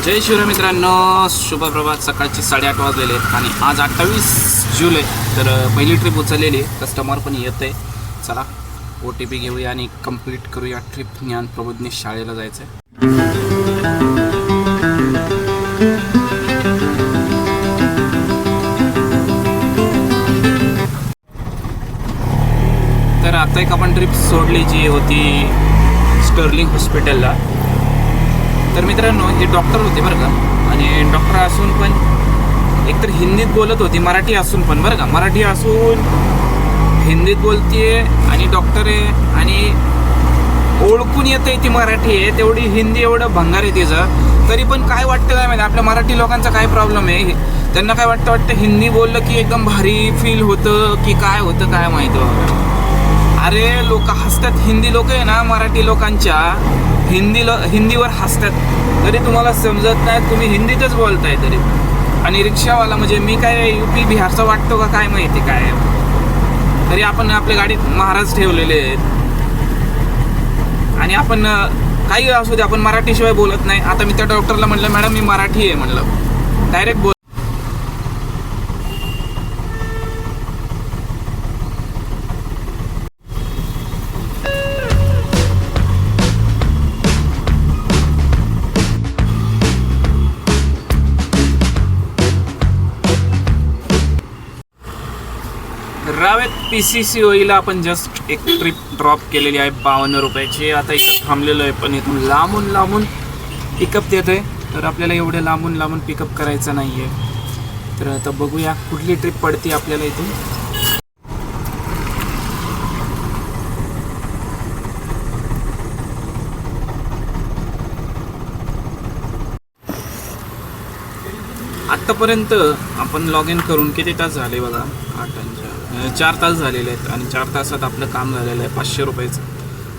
जय शिवराय मित्रांनो शुभप्रभात सकाळचे साडेआठ वाजलेले आहेत आणि आज अठ्ठावीस जुलै तर पहिली ट्रिप उचललेली कस्टमर पण येत आहे चला ओ टी पी घेऊया आणि कंप्लीट करूया ट्रिप ज्ञान प्रबोधनी शाळेला जायचं आहे तर आता एक आपण ट्रिप सोडली जी होती स्टर्लिंग हॉस्पिटलला तर मित्रांनो हे डॉक्टर होते बरं का. आणि डॉक्टर असून पण एकतर हिंदीत बोलत होती मराठी असून पण बरं का. मराठी असून हिंदीत बोलतीये आणि डॉक्टर आहे आणि ओळखून येते ती मराठी आहे तेवढी हिंदी एवढं भंगार आहे तिचं. तरी पण काय वाटतं काय माहिती? आपल्या मराठी लोकांचा काय प्रॉब्लेम आहे? त्यांना काय वाटतं वाटतं हिंदी बोललं की एकदम भारी फील होतं की काय होतं काय माहिती अरे लोक हसतात. हिंदी लोक आहे ना मराठी लोकांच्या. हिंदीला हिंदीवर हसतात. तरी तुम्हाला समजत नाही तुम्ही हिंदीतच बोलताय तरी. आणि रिक्षावाला म्हणजे मी काय यू पी बिहारचा वाटतो का काय माहिती काय? तरी आपण आपल्या गाडीत महाराज ठेवलेले आहेत. आणि आपण काही असू दे आपण मराठीशिवाय बोलत नाही. आता मी त्या डॉक्टरला म्हटलं मॅडम मी मराठी आहे म्हणलं. डायरेक्ट बोल रावेत पी सी सी ओईला आपण जस्ट एक ट्रिप ड्रॉप केलेली आहे बावन्न रुपयाची. आता इथं थांबलेलो आहे पण इथून लांबून लांबून पिकअप देत आहे तर आपल्याला एवढे लांबून लांबून पिकअप करायचं नाही आहे तर आता बघूया कुठली ट्रिप पडते आपल्याला इथून. आत्तापर्यंत आपण लॉग इन करून किती तास झाले बघा? आठ चार तास झालेले आहेत आणि चार तासात आपलं काम झालेलं आहे पाचशे रुपयाचं.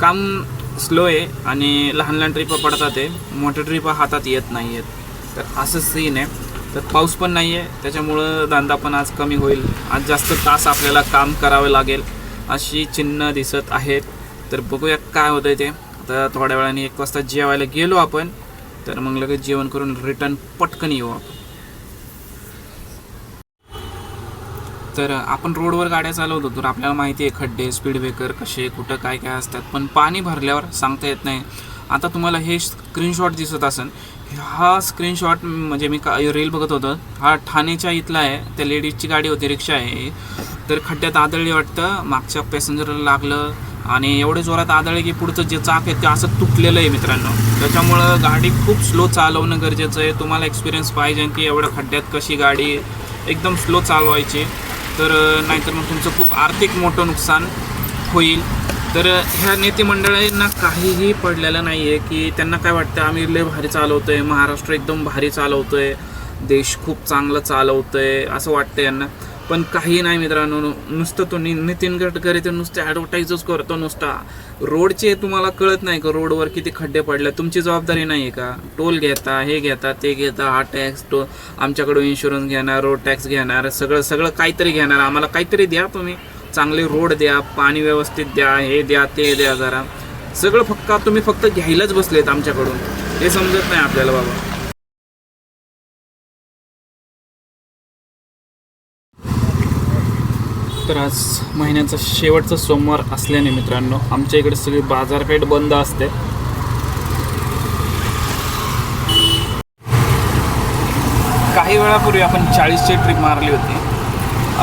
काम स्लो आहे आणि लहान लहान ट्रिपं पडतात आहे मोठ्या ट्रिपं हातात येत नाही आहेत. तर असं सीन आहे. तर पाऊस पण नाही आहे. त्याच्यामुळं दांदा पण आज कमी होईल. आज जास्त तास आपल्याला काम करावे लागेल अशी चिन्ह दिसत आहेत. तर बघूया काय होतं ते. आता थोड्या वेळाने एक वाजता जेवायला गेलो आपण. तर मग लगेच जेवण करून रिटर्न पटकन येऊ आपण. तर आपण रोडवर गाड्या चालवतो तर आपल्याला माहिती आहे खड्डे स्पीड ब्रेकर कसे कुठं काय काय असतात. पण पाणी भरल्यावर सांगता येत नाही. आता तुम्हाला हे स्क्रीनशॉट दिसत असेल. हा स्क्रीनशॉट म्हणजे मी का रील बघत होतो. हा ठाणेच्या इथला आहे. त्या लेडीजची गाडी होती रिक्षा आहे. तर खड्ड्यात आदळली वाटतं. मागच्या पॅसेंजरला लागलं. आणि एवढे जोरात आदळले की पुढचं जे चाक आहे ते असं तुटलेलं आहे मित्रांनो. त्याच्यामुळं गाडी खूप स्लो चालवणं गरजेचं आहे. तुम्हाला एक्सपिरियन्स पाहिजे की एवढ्या खड्ड्यात कशी गाडी एकदम स्लो चालवायची. तर नाहीतर मग तुमचं खूप आर्थिक मोठं नुकसान होईल. तर ह्या नेतेमंडळांना काहीही पडलेलं नाही आहे की त्यांना काय वाटतं आम्ही लय भारी चालवतो आहे महाराष्ट्र एकदम भारी चालवतो आहे देश खूप चांगलं चालवतो आहे असं वाटतं यांना. पण काही नाही मित्रांनो नुसतं तो नि नितीन गडकरी ते नुसते ॲडव्हर्टाईजच करतो नुसता. रोडचे तुम्हाला कळत नाही का रोडवर किती खड्डे पडले? तुमची जबाबदारी नाही आहे का? टोल घेता हे घेता ते घेता हा टॅक्स टो आमच्याकडून इन्शुरन्स घेणार रोड टॅक्स घेणार सगळं सगळं काहीतरी घेणार. आम्हाला काहीतरी द्या तुम्ही. चांगले रोड द्या पाणी व्यवस्थित द्या हे द्या ते द्या जरा. सगळं फक्त तुम्ही फक्त घ्यायलाच बसलेत आमच्याकडून. हे समजत नाही आपल्याला बाबा. तर आज महिन्याचा शेवटचा सोमवार असल्याने मित्रांनो आमच्या इकडे सगळी बाजारपेठ बंद असते. काही वेळापूर्वी आपण चाळीसची ट्रिप मारली होती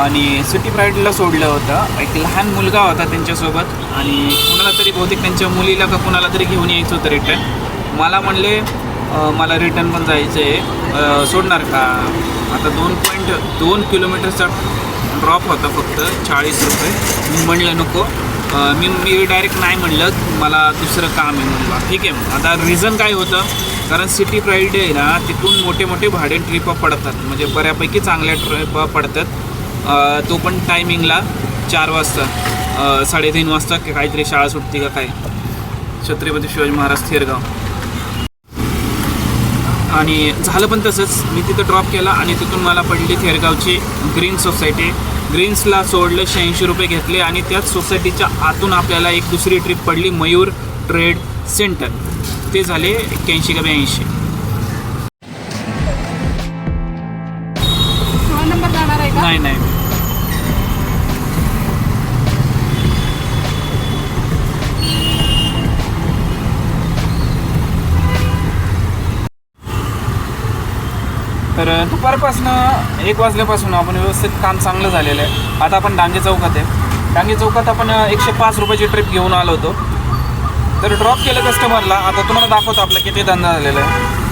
आणि सिटी प्राईडला सोडलं होतं. एक लहान मुलगा होता त्यांच्यासोबत आणि कुणाला तरी बहुतेक त्यांच्या मुलीला का कुणाला तरी घेऊन यायचं होतं रिटर्न मला म्हणले मला रिटर्न पण जायचं आहे सोडणार का? आता दोन पॉईंट दोन किलोमीटरचा ड्रॉप होता फक्त चाळीस रुपये. मी म्हणलं नको. मी मी डायरेक्ट नाही म्हणलं. मला दुसरं काम आहे म्हणलं ठीक आहे आता रिझन काय होतं? कारण सिटी प्राईड आहे ना तिथून मोठे मोठे भाडे ट्रिप पडतात. म्हणजे बऱ्यापैकी चांगल्या ट्रिप पडतात. तो पण टायमिंगला चार वाजता. साडेतीन वाजता की काहीतरी शाळा सुटते का काय? छत्रपती शिवाजी महाराज थेरगाव. आणि झालं पण तसंच. मी तिथं ड्रॉप केला आणि तिथून मला पडली थेरगावची ग्रीन सोसायटी ग्रीन्सला सोडलं शहाऐंशी रुपये घेतले आणि त्याच सोसायटीच्या आतून आपल्याला एक दुसरी ट्रिप पडली मयूर ट्रेड सेंटर ते झाले एक्क्याऐंशी का ब्याऐंशी. नाही नाही. दुपारपासनं एक वाजल्यापासून आपण व्यवस्थित काम चांगलं झालेलं आहे. आता आपण डांगे चौकात आहे. डांगे चौकात आपण एकशे पाच रुपयाची ट्रिप घेऊन आलो होतो. तर ड्रॉप केलं कस्टमरला आता तुम्हाला दाखवतो आपला किती धंदा झालेला आहे.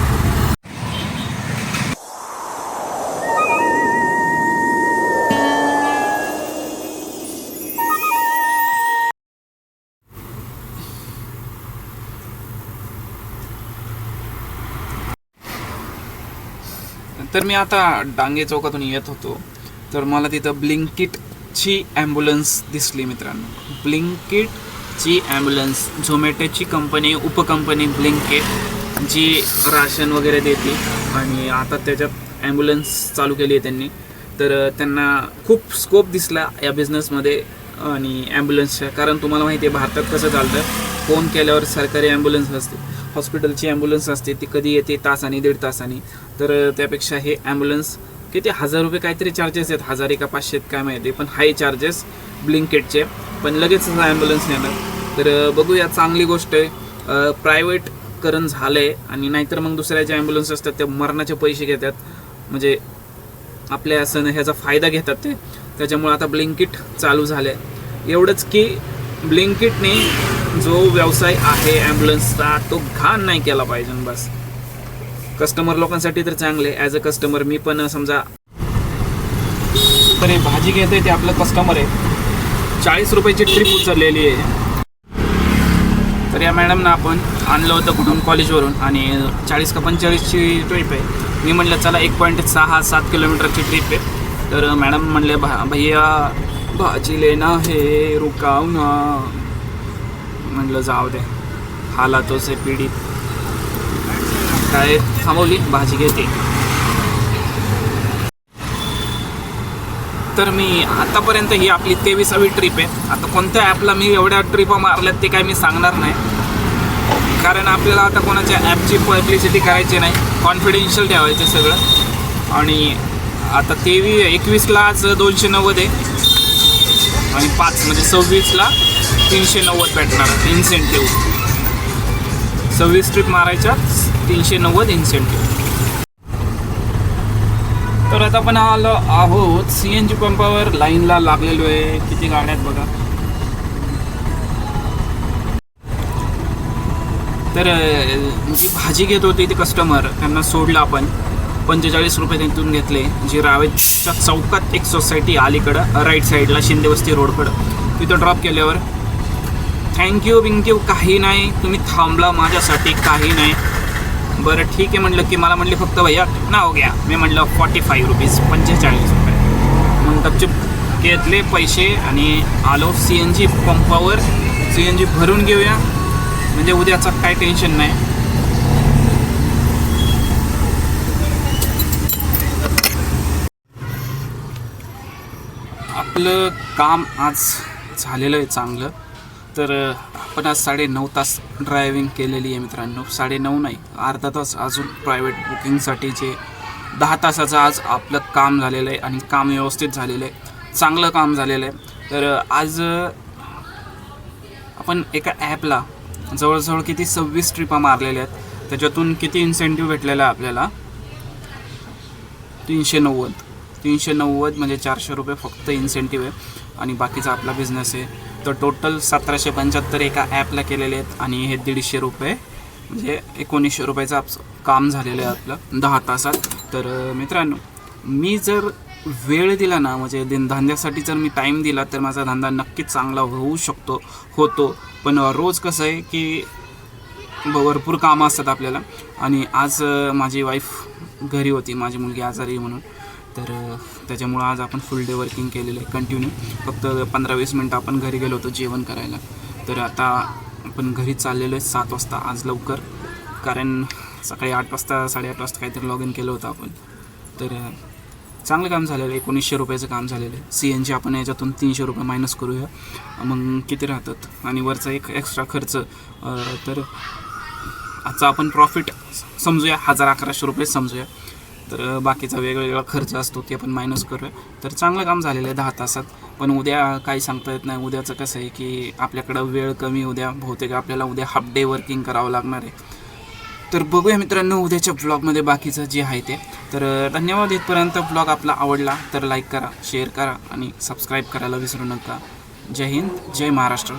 तर मी आता डांगे चौकातून येत होतो. तर मला तिथं ब्लिंकिटची ॲम्ब्युलन्स दिसली मित्रांनो. ब्लिंकिटची ॲम्ब्युलन्स झोमॅटोची कंपनी उपकंपनी ब्लिंकिट जी राशन वगैरे देते. आणि आता त्याच्यात ॲम्ब्युलन्स चालू केली आहे त्यांनी. तर त्यांना खूप स्कोप दिसला या बिझनेसमध्ये आणि ॲम्ब्युलन्सच्या कारण तुम्हाला माहिती आहे भारतात कसं चालतं? फोन केल्यावर सरकारी ॲम्ब्युलन्स असते. हॉस्पिटलची ॲम्ब्युलन्स असते ती कधी येते? तासाने दीड तासाने. तर त्यापेक्षा हे ॲम्ब्युलन्स किती? हजार रुपये काहीतरी चार्जेस आहेत. हजार एका पाचशेत काय माहिती. पण हाय चार्जेस ब्लिंकेटचे. पण लगेच ॲम्ब्युलन्स येणार तर बघूया. चांगली गोष्ट आहे. प्रायव्हेट करण झालं आहे आणि नाहीतर मग दुसऱ्या ज्या ॲम्ब्युलन्स असतात ते मरणाचे पैसे घेतात. म्हणजे आपल्या असं ह्याचा फायदा घेतात ते. त्याच्यामुळे आता ब्लिंकिट चालू झालं आहे एवढंच की ब्लिंकिटने जो व्यवसाय आहे ॲम्ब्युलन्सचा तो घाण नाही केला पाहिजे बस. कस्टमर लोकांसाठी तर चांगले ॲज अ कस्टमर मी पण समजा तर हे भाजी घेते ते आपलं कस्टमर आहे. चाळीस रुपयाची ट्रिप उचललेली आहे. तर या मॅडमना आपण आणलं होतं कुठून? कॉलेजवरून आणि चाळीस का पंचेचाळीसची ट्रिप आहे. मी म्हटलं चला एक पॉईंट सहा सात किलोमीटरची ट्रिप आहे. तर मॅडम म्हणले भा भैया भाजी लेना हे रुकाव ना. म्हटलं जाऊ दे. हालातो से पिढी काय थांबवली भाजी घेते. तर मी आतापर्यंत ही आपली तेविसावी ट्रिप आहे. आता कोणत्या ॲपला मी एवढ्या ट्रिपा मारल्यात ते काय मी सांगणार नाही. कारण आपल्याला आता कोणाच्या ॲपची पब्लिसिटी करायची नाही. कॉन्फिडेन्शियल ठेवायचं सगळं. आणि आता तेवी एकवीसला आज दोनशे नव्वद आहे. आणि पाच म्हणजे सव्वीसला तीनशे नव्वद भेटणार इन्सेंटिव्ह सव्वीस ट्रिप मारायच्या तीनशे नव्वद इन्सेंटिव्ह तर आता आपण आलो आहोत सी एन जी पंपावर. लाईनला लागलेलो आहे. किती गाड्या आहेत बघा. तर जी भाजी घेत होती ती कस्टमर त्यांना सोडलं आपण. पंचेचाळीस रुपये त्यांतून घेतले. जी रावेच्या चौकात एक सोसायटी अलीकडं राईट साईडला शिंदेवस्ती रोडकडं तिथं ड्रॉप केल्यावर थँक्यू बिंक्यू काही नाही. तुम्ही थांबला माझ्यासाठी काही नाही. बरं ठीक आहे म्हटलं की मला म्हटले फक्त भैया ना हो गया मी म्हटलं फॉर्टी फाईव्ह रुपीज पंचेचाळीस रुपये. मग गपचूप घेतले पैसे आणि आलो सी एन जी पंपावर सी एन जी भरून घेऊया. म्हणजे उद्याचं काय टेन्शन नाही. आपलं काम आज झालेलं आहे चांगलं. तर आपण आज साडे नऊ तास ड्रायव्हिंग केलेली आहे मित्रांनो. साडे नऊ नाही अर्धा तास अजून प्रायव्हेट बुकिंगसाठीचे दहा तासाचं आज आपलं काम झालेलं आहे आणि काम व्यवस्थित झालेलं आहे. चांगलं काम झालेलं आहे. तर आज आपण एका ॲपला जवळजवळ किती सव्वीस ट्रिपा मारलेल्या आहेत. त्याच्यातून किती इन्सेंटिव्ह भेटलेला आहे आपल्याला? तीनशे नव्वद. तीनशे नव्वद म्हणजे चारशे रुपये फक्त इन्सेंटिव्ह आहे. आणि बाकीचा आपला बिझनेस आहे. तर टोटल सतराशे पंच्याहत्तर एका ॲपला केलेले आहेत आणि हे दीडशे रुपये म्हणजे एकोणीसशे रुपयाचं आप काम झालेलं आहे आपलं. दहा तासात. तर मित्रांनो मी जर वेळ दिला ना म्हणजे दिन धंद्यासाठी जर मी टाईम दिला तर माझा धंदा नक्कीच चांगला होऊ शकतो होतो. पण रोज कसं आहे की भरपूर कामं असतात आपल्याला. आणि आज माझी वाईफ घरी होती माझी मुलगी आजारी म्हणून. तर त्याच्यामुळं आज आपण फुल डे वर्किंग केलेलं आहे कंटिन्यू फक्त पंधरा वीस मिनटं आपण घरी गेलो होतो जेवण करायला. तर आता आपण घरी चाललेलो आहे सात वाजता आज लवकर. कारण सकाळी आठ वाजता साडेआठ वाजता काहीतरी लॉग इन केलं होतं आपण. तर चांगलं काम झालेलं आहे. एकोणीसशे रुपयाचं काम झालेलं आहे. सी एन जी आपण याच्यातून तीनशे रुपये मायनस करूया. मग किती राहतात? आणि वरचा एक एक्स्ट्रा खर्च तर आजचा आपण प्रॉफिट समजूया. हजार अकराशे रुपये समजूया. तर बाकीचा वेगवेगळा खर्च असतो ते आपण मायनस करूया. तर चांगलं काम झालेलं आहे दहा तासात. पण उद्या काही सांगता येत नाही. उद्याचं कसं आहे की आपल्याकडं वेळ कमी उद्या बहुतेक आपल्याला उद्या हाफ डे वर्किंग करावं लागणार आहे. तर बघूया मित्रांनो उद्याच्या ब्लॉगमध्ये बाकीचं जे आहे ते. तर धन्यवाद इथपर्यंत ब्लॉग आपला आवडला तर लाईक करा शेअर करा आणि सबस्क्राईब करायला विसरू नका. जय हिंद जय महाराष्ट्र.